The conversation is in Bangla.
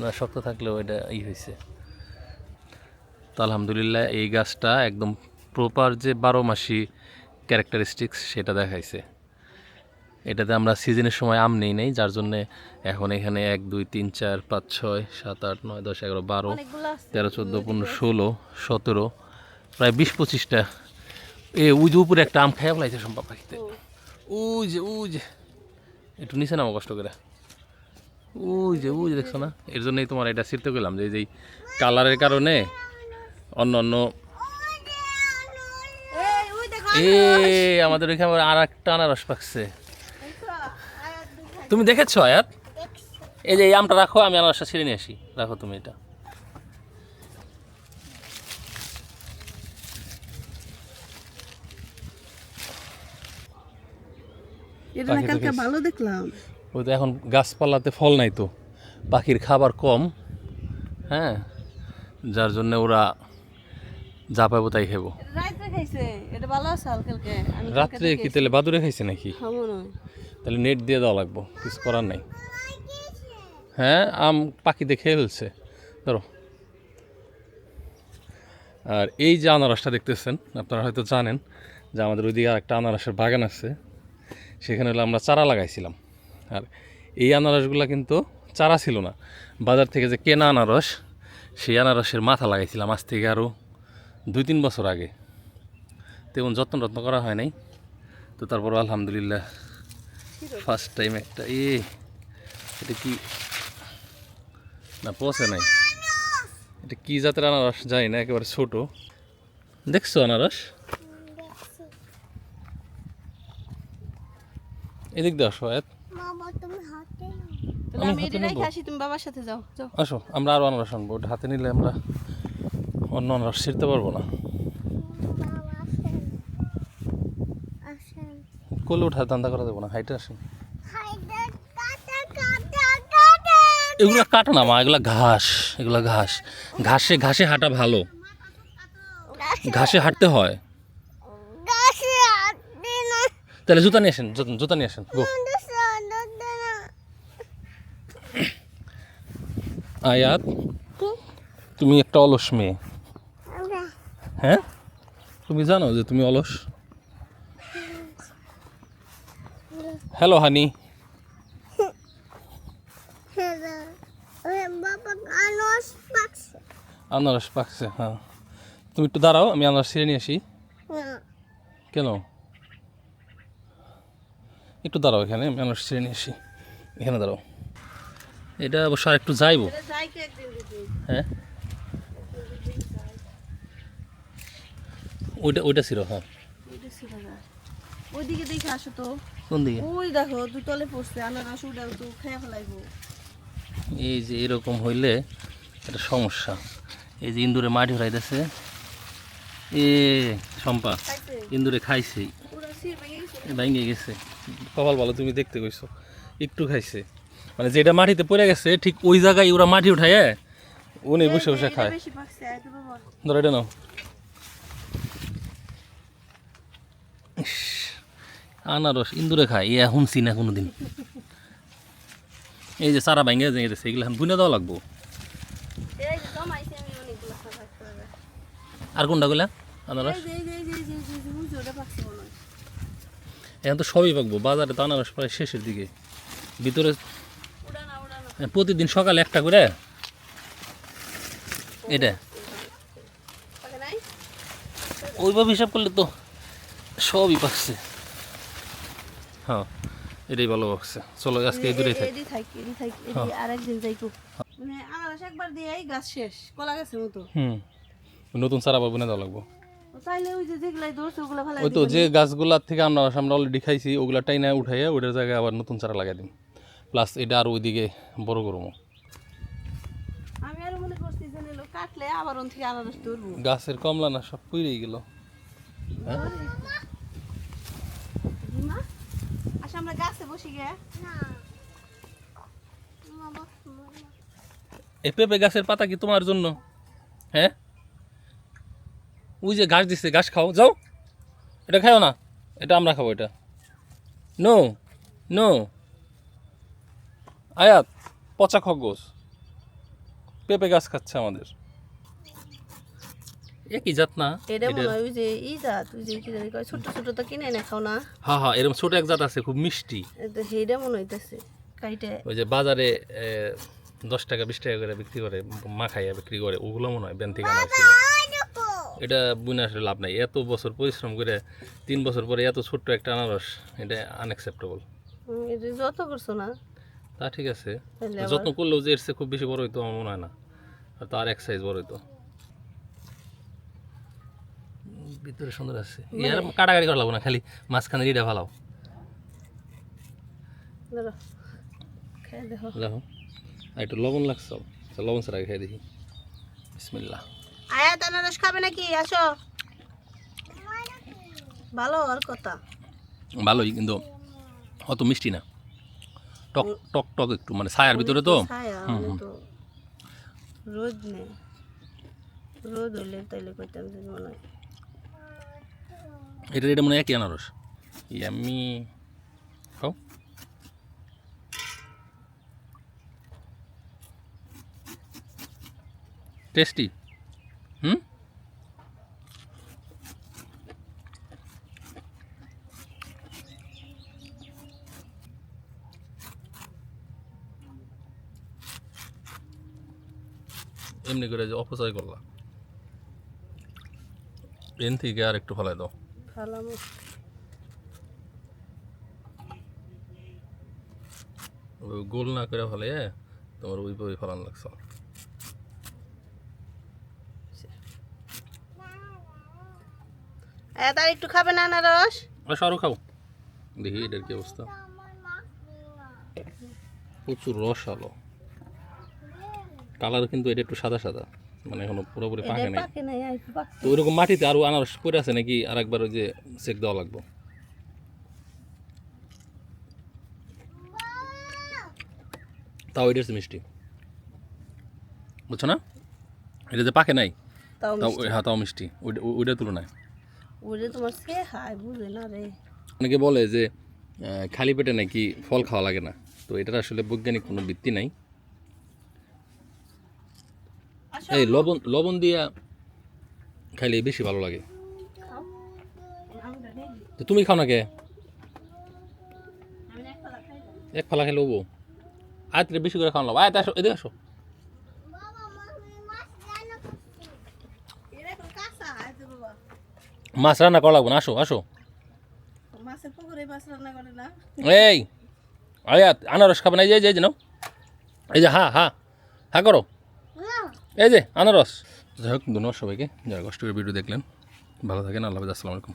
না শক্ত থাকলেও এটা ই হয়েছে তো আলহামদুলিল্লাহ এই গাছটা একদম প্রপার যে বারো মাসি ক্যারেক্টারিস্টিক্স সেটা দেখাইছে। এটাতে আমরা সিজনের সময় আম নেই নেই যার জন্যে এখন এখানে এক দুই তিন চার পাঁচ ছয় সাত আট নয় দশ এগারো বারো তেরো চোদ্দ পনেরো ষোলো সতেরো প্রায় বিশ পঁচিশটা। এ উজ উপরে একটা আম খাইয়া ফেলাইছে সম্পা পাখিতে। উজ যে। একটু নিচে নামো কষ্ট করে। উই যে উই যে দেখছ না? এর জন্যই তোমার এটা ছিঁড়তে গেলাম যে এই যে কালারের কারণে অন্য অন্য ওই এ আমাদের ওইখানে আর একটা আনারস পাকছে। তুমি দেখেছ আয়াত? এই যে এই আমটা রাখো আমি আনারসটা ছিঁড়ে নিয়ে আসি। রাখো তুমি এটা। এটা না কালকে ভালো দেখলাম। ওই তো এখন গাছপালাতে ফল নাই তো পাখির খাবার কম হ্যাঁ? যার জন্য ওরা যা পাবো তাই খাব রাত্রে কি তাহলে বাদুরে খাইছে নাকি? হয়। তাহলে নেট দিয়ে দেওয়া লাগবো কিছু করার নাই। হ্যাঁ আম পাখি দেখে ফেলছে ধরো। আর এই যে আনারসটা দেখতেছেন আপনারা হয়তো জানেন যে আমাদের ওইদিকে আর একটা আনারসের বাগান আছে সেখানে হলো আমরা চারা লাগাইছিলাম। আর এই আনারসগুলো কিন্তু চারা ছিল না। বাজার থেকে যে কেনা আনারস, সেই আনারসের মাথা লাগাইছিলাম আজ থেকে আরও দুই তিন বছর আগে। তেমন যত্ন যত্ন করা হয় নাই। তো তারপর আলহামদুলিল্লাহ ফার্স্ট টাইম একটা, এ, এটা কি? না, পচে নাই। এটা কি জাতের আনারস জানি না, একেবারে ছোট। দেখছ আনারস? এদিক দিয়ে আসো এত তাহলে আমি আমি হাতে এটা রেখে আসি তুমি বাবার সাথে যাও যাও। আসো আমরা আরও আনারস আনব ওটা হাতে নিলে আমরা অন্য আনারস ছিঁড়তে পারব না। কোলে উঠা দান্দা করা দেবো না হাইটে আসেন। এগুলো কাটো না মা এগুলো ঘাস এগুলো ঘাস। ঘাসে ঘাসে হাঁটা ভালো। ঘাসে হাঁটতে হয়। তাহলে জুতা নিয়ে আসেন জুতা- জুতা নিয়ে আসেন গো আয়াত, তুমি একটা অলস মেয়ে। হ্যাঁ? তুমি জানো যে তুমি অলস? Hello, honey. আনারস পাকছে হ্যাঁ। তুমি একটু দাঁড়াও, আমি আনারস ছিঁড়ে নিয়ে আসি। কেন? একটু দাঁড়াও এখানে, আমি আনারস ছিঁড়ে নিয়ে আসি। এখানে দাঁড়াও। এটা অবশ্য আর একটু যাইবো। এটা হ্যাঁ? ওইটা ওইটা ছিল হ্যাঁ। ওইটা ছিল না। ওইদিকে দেখে আসো তো। কোন দিকে? ওই দেখো দুতলে পড়ছে আনারস উঠাও তো খেয়ে ফেলাইবো। এই যে এরকম হইলে একটা সমস্যা। এই যে ইন্দুরে মাটি হরাইতেছে এ সম্পা খাইছে? ইন্দুরে গেছে। ভেঙে গেছে। কপাল ভালো তুমি দেখতে কইছো। একটু খাইছে। মানে যেটা মাটিতে পড়ে গেছে ঠিক ওই জায়গায় ওরা মাটি উঠায় উনি বসে বসে খায়। ধরো এটা নাও। আনারস ইন্দুরে খায়। এ এখন চিনা কোনোদিন। এই যে সারা ভেঙে গেছে এগুলো এখন বুনে দেওয়া লাগবো। যে আর কোনটা গুলা আনারস? যে যে যে যে যে এখন তো সবই পাকবো। বাজারে তো আনারস প্রায় শেষের দিকে। ভিতরে প্রতিদিন সকালে একটা করে। এটা। ওইভাবে হিসাব করলে তো সবই পাকছে হ্যাঁ এটাই ভালো পাকছে চলো আজকে এই দূরেই থাক। এডি আরেকদিন যাইকো। মানে আনারস একবার দিয়ে গাছ শেষ কলা গাছের মতো। হুম। নতুন দেওয়া লাগবো। ওই যে তো গাছগুলার থেকে আমরা আমরা অলরেডি খাইছি ওগুলা টাইনা উঠাইয়া ওইটার জায়গায় আবার নতুন চারা লাগাই দিন প্লাস এটা আর ওইদিকে বড় করব গাছের কমলা না সব পুড়েই গেল। দিমা আচ্ছা এ পেঁপে গাছের পাতা কি তোমার জন্য? হ্যাঁ? ওই যে ঘাস দিচ্ছে ঘাস খাও যাও। এটা খাও না এটা আমরা খাব এটা। নো নো আয়াত পচা খগোস পেঁপে গাছ খাচ্ছে আমাদের। একই জাত না? এটা মনে হয় যে ই জাত ওই যে কি জানি কয় ছোট ছোট তো কিনে এনে খাও না। হ্যাঁ হ্যাঁ এরকম ছোট এক জাত আছে খুব মিষ্টি। সেইটা মনে হইতেছে কাইটে। ওই যে বাজারে দশ টাকা বিশ টাকা করে বিক্রি করে মাখাইয়া বিক্রি করে ওগুলো মনে হয় ব্যান থেকে আনা ছিল এটা বুনে আসলে লাভ নাই এত বছর পরিশ্রম করে তিন বছর পরে এত ছোট্ট একটা আনারস এটা আনএক্সেপ্টেবল যত করছ না তা ঠিক আছে। যত্ন করলেও যে এর চেয়ে খুব বেশি বড় হইতো আমার মনে হয় না। আর তার এক সাইজ বড় হইতো। ভিতরে সুন্দর আছে। ইয়ার কাটাকাটি করা লাগবো না খালি মাঝখানে ভালো ধরো দেখো। আর একটু লবণ লাগছে লবণ ছাড়া খেয়ে দেখি। বিসমিল্লাহ। আয়াত আনারস খাবে নাকি? আসো। ভালো আর কথা। ভালোই কিন্তু অত মিষ্টি না। টক টক টক একটু মানে ছায়ার ভিতরে তো? ছায়া তো। রোদ নেই। রোদ হইলে তাইলে কইতাম যে মনে হয়। এটা এটা মনে হয় একই আনারস। ইয়ামি। খাও। টেস্টি হুম এমনি করে যে অপচয় করলা। এন থেকে আর একটু ফেলাই দাও। গোল না করে ফেলে তোমার ওই বই ফেলান লাগছে। আর একটু খাবে না আনারস? আর সরো খাও দেখি এটার কি অবস্থা। প্রচুর রস আলো। কালার কিন্তু এটা একটু সাদা সাদা। মানে এখনও পুরোপুরি পাকে নাই। পাকে নাই তো ওইরকম মাটিতে আরও আনারস পড়ে আছে নাকি? আর একবার ওই যে চেক দেওয়া লাগবে। তাও এটা মিষ্টি। বুঝছ না? এটা যে পাকে নাই তাও। হ্যাঁ তাও মিষ্টি। ওইটা তুলনায়। ওরে তোমার সে হায় বুঝে না রে। অনেকে বলে যে খালি পেটে নাকি ফল খাওয়া লাগে না। তো এটার আসলে বৈজ্ঞানিক কোনো ভিত্তি নাই। এই লবণ লবণ দিয়া খাইলে বেশি ভালো লাগে। তো তুমি খাও না কে? এক ফালা খাইলে হব। আয়ত্রে বেশি করে খাওয়া লাগবো। আয়ত আসো, এদিকে আসো। মাছ রান্না করা লাগবো না, আসো আসো। এই, আয়াত, আনারস খাবে না, এই যে এই যে এই যে, হা হা হা করো। এই যে, আনারস। যাই হোক, ধন্যবাদ সবাইকে। যারা কষ্ট করে ভিডিও দেখলেন, ভালো থাকেন, আল্লাহ আসসালামু আলাইকুম।